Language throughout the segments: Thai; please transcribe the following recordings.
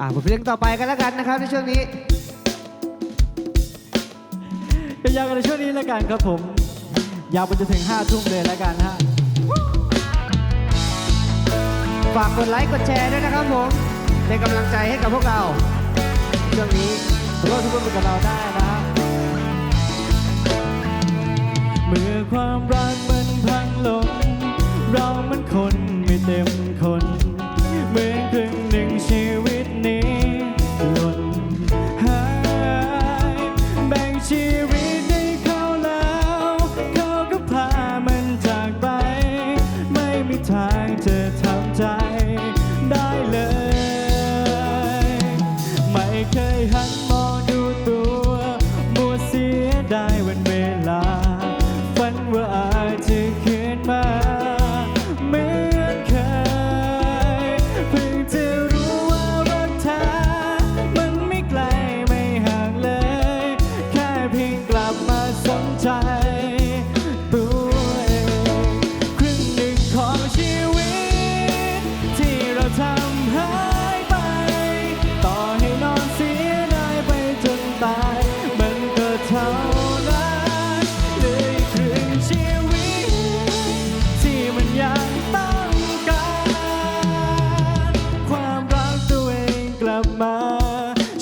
อ่าผมเพลงต่อไปกันแล้วกันนะครับในช่วงนี้ก็ยาวกันในช่วงนี้แล้วกันครับผม ยาวไปจนถึงห้าทุ่มเลยแล้วกันฮะฝากกดไลค์กดแชร์ด้วยนะครับผมเป็นกำลังใจให้กับพวกเราช่วงนี้ร่วมทุกคนกับเราได้นะเมื่อความรัก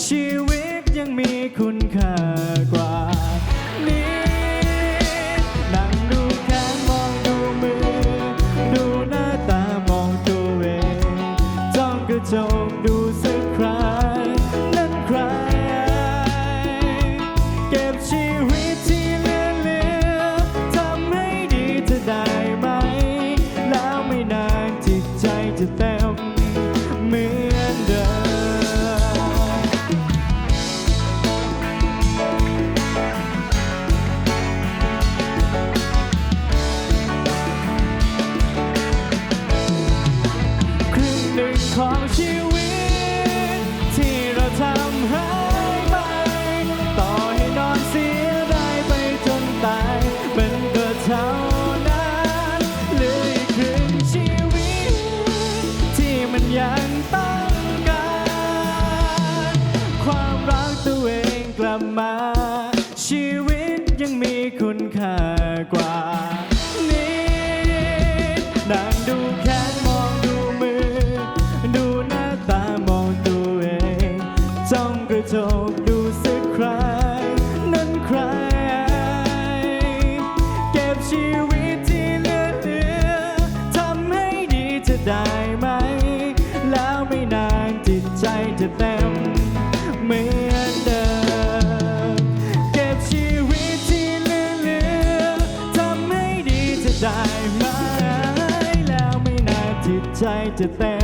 ชีวิตยังมีคุณ ตัวเองกลับมา ชีวิตยังมีคุณค่ากว่านี้นั่งดูแขนมองดูมือ ดูหน้าตามองตัวเองจ้องกระจกดู ใจจะเต้น